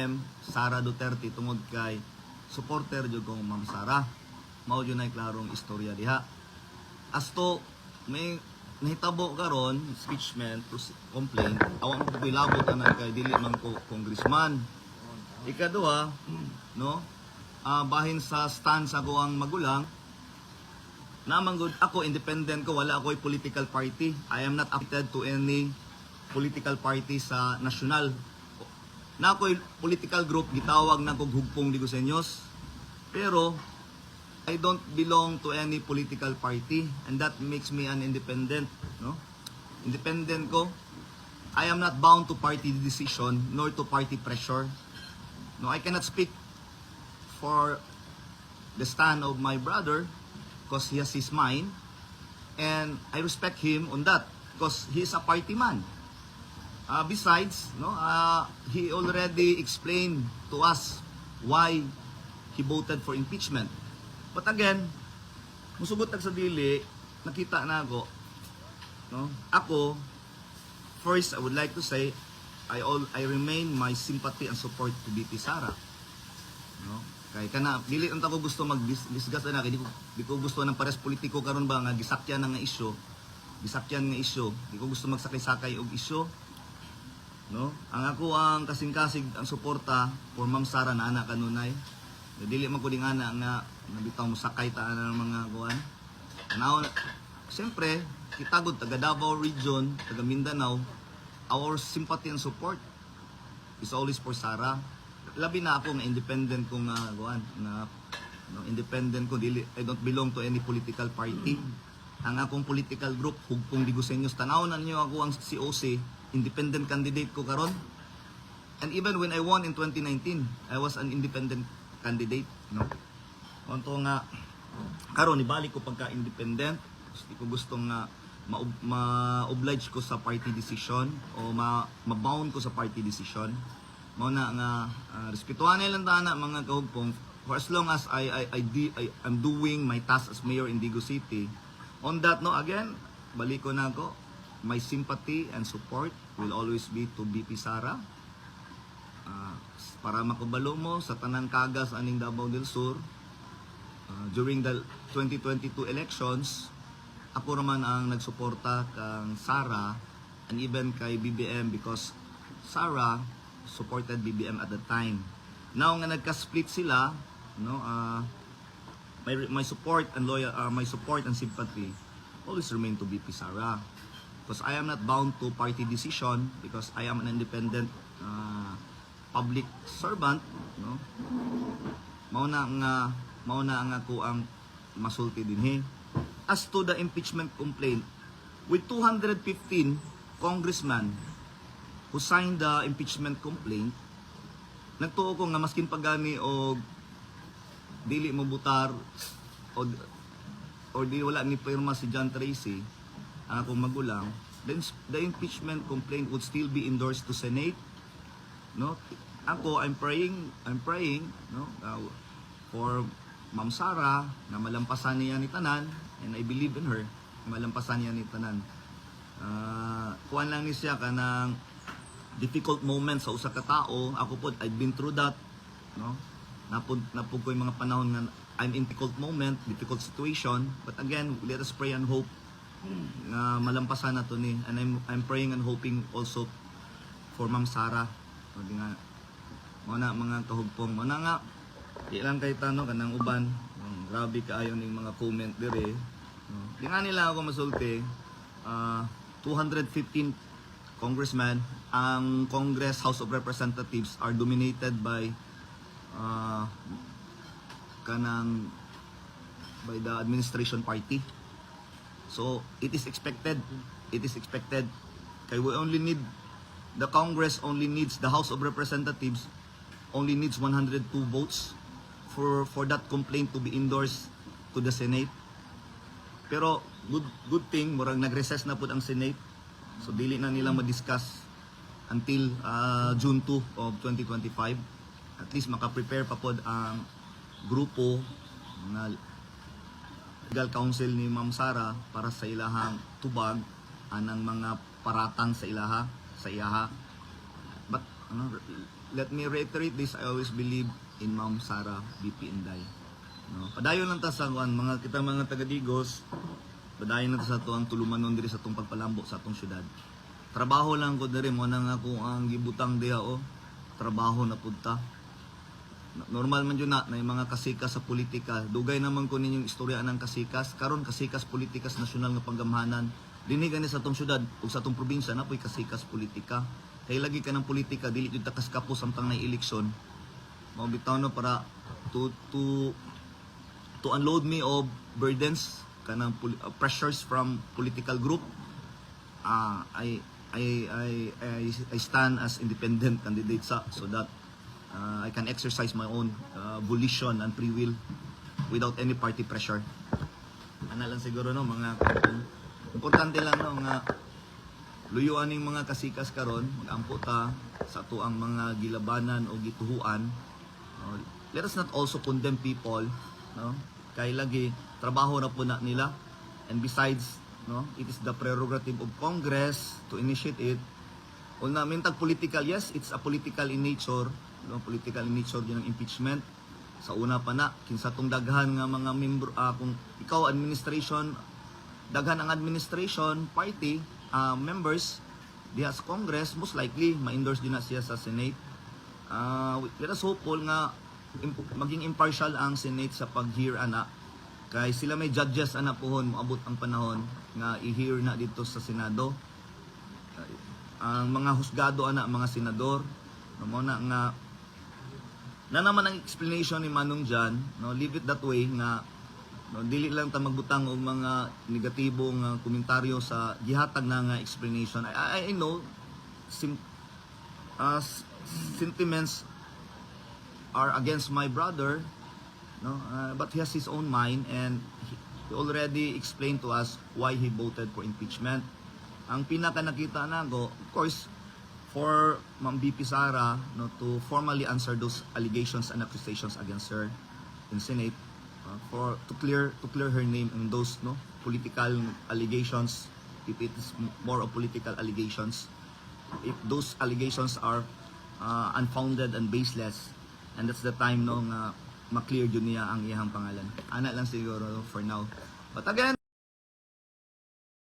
M. Sara Duterte tungod kay supporter jud ko Ma'am Sara. Mao jud nay klarong istorya diha. As to may nahitabo karon speechman to complain awan ko bilabot ana kay dili man ko congressman. Ikaduha, no? ah, bahin sa stance ako ang magulang, naman good ako independent ko wala ako'y political party I am not affiliated to any political party sa national na ako'y political group gitawag na kog hugpong Ligosenyos pero I don't belong to any political party and that makes me an independent no? Independent ko. I am not bound to party decision nor to party pressure. No I cannot speak for the stand of my brother because he has his mind and I respect him on that because he's a party man. Uh, besides, no, uh, he already explained to us why he voted for impeachment. But again, musugot tag sa dili, nakita na ako, no, ako, first, I would like to say, I all I remain my sympathy and support to BP Sara. No? Kay kana dili unta ko gusto mag-discuss na kay di ko, di ko gusto ng pares politiko karon ba nga gisakyan nga isyu. Gisakyan nga isyu. Di ko gusto magsakay-sakay og isyu. No? Ang ako ang kasing-kasig ang suporta for Ma'am Sara na anak kanunay. Dili man ko ding ana nga nabitaw mo sakay ta na ng mga kuan. Now, siyempre, kita gud taga Davao region, taga Mindanao, our sympathy and support is always for Sara. Labi na ako nga independent ko nga kuan na no, independent ko dili I don't belong to any political party. Ang akong political group hugpong Digusenyos tanaw na niyo ako ang COC independent candidate ko karon. And even when I won in 2019, I was an independent candidate, no. Onto nga karon ibalik ko pagka independent, gusto ko gusto nga ma- ma-oblige ko sa party decision o ma mabound ko sa party decision mao na nga uh, respetuhan lang tana mga kahugpong for as long as I I I, di, I I'm doing my task as mayor in Digo City on that no again balik ko na ako my sympathy and support will always be to BP Sara Ah, para makabalo mo sa tanang kagas aning Davao del Sur ah, during the 2022 elections ako naman ang nagsuporta kang Sara and even kay BBM because Sara supported BBM at the time. Now nga nagka-split sila, no, ah my my support and loyal uh, my support and sympathy always remain to BP Sara. Because I am not bound to party decision because I am an independent ah, public servant, no. Mao na nga mao na ang ako ang masulti dinhi. As to the impeachment complaint, with 215 congressmen who signed the impeachment complaint, nagtuo ko nga maskin pagani og dili mo butar o or di wala ni pirma si John Tracy ang akong magulang then the impeachment complaint would still be endorsed to Senate no? Ako I'm praying I'm praying no uh, for Ma'am Sara na malampasan niya ni tanan and I believe in her malampasan niya ni tanan. Uh, kuan lang ni siya kanang difficult moments sa usa ka tao. Ako pod I've been through that no? Napud napud ko yung mga panahon nga I'm in difficult moment difficult situation. But again let us pray and hope na malampasan na to ni and I'm I'm praying and hoping also for Ma'am Sara o di nga mo na mga kahugpong. Mo na nga di lang kay tanong kanang uban. Um, grabe kaayo ning mga comment dire no? di nga nila ako masulti. Ah 215 congressmen ang Congress House of Representatives are dominated by uh, kanang by the administration party so it is expected it is expected. Kay we only need the Congress only needs the House of Representatives only needs 102 votes for for that complaint to be endorsed to the Senate. Pero good good thing murag nag-recess na pud ang Senate. So dili na nila ma-discuss until uh, June 2 of 2025 at least maka-prepare pa pod ang grupo na legal counsel ni Ma'am Sara para sa ilahang tubag anang mga paratang sa ilaha sa iyaha but ano let me reiterate this, I always believe in Ma'am Sara BP Inday. No, padayon lang ta sa kuan mga kita mga taga Digos, padayon lang ta sa tuang tulumanon diri sa tong pagpalambo sa atong syudad. Trabaho lang ko diri mo nang ako ang gibutang diha o. Trabaho na pudta. Normal man yun na, na mga kasikas sa politika. Dugay naman ko ninyong istorya ng kasikas. Karon kasikas politikas nasyonal nga panggamhanan. Dini gani sa atong syudad ug sa atong probinsya na po'y kasikas politika. Kay lagi ka ng politika dili jud takas kapos samtang na eleksyon. Mao bitaw no para to to to unload me of burdens kanang uh, pressures from political group. Ah, I I I I I stand as independent candidate sa so that uh, I can exercise my own uh, volition and free will without any party pressure. Ana lang siguro no mga kung- importante lang no nga luyuan ning mga kasikas karon magampo ta sa tuang mga gilabanan o gituhuan. No? Let us not also condemn people, no? Kay lagi trabaho na po na nila. And besides, no, it is the prerogative of Congress to initiate it. Kung namin tag political, yes, it's a political in nature, no, political in nature din ang impeachment. Sa una pa na, kinsa tong daghan nga mga membro, ah, kung ikaw administration, daghan ang administration party ah, members diha sa Congress, most likely ma-endorse din na siya sa Senate. Ah, let us hopeful nga maging impartial ang Senate sa pag-hear ana kay sila may judges ana pohon moabot ang panahon nga i-hear na dito sa Senado ang mga husgado ana mga senador no mo na nga na naman ang explanation ni Manong Jan no leave it that way nga no dili lang ta magbutang og mga negatibong nga komentaryo sa gihatag na nga explanation. I, I, I know sim, uh, sentiments are against my brother no uh, but he has his own mind and he already explained to us why he voted for impeachment ang pinaka nakita nago of course for Ma'am BP Sara no to formally answer those allegations and accusations against her in Senate uh, for to clear to clear her name in those no political allegations if it is more of political allegations if those allegations are uh, unfounded and baseless and that's the time no nga ma-clear jud niya ang iyang pangalan. Ana lang siguro for now. But again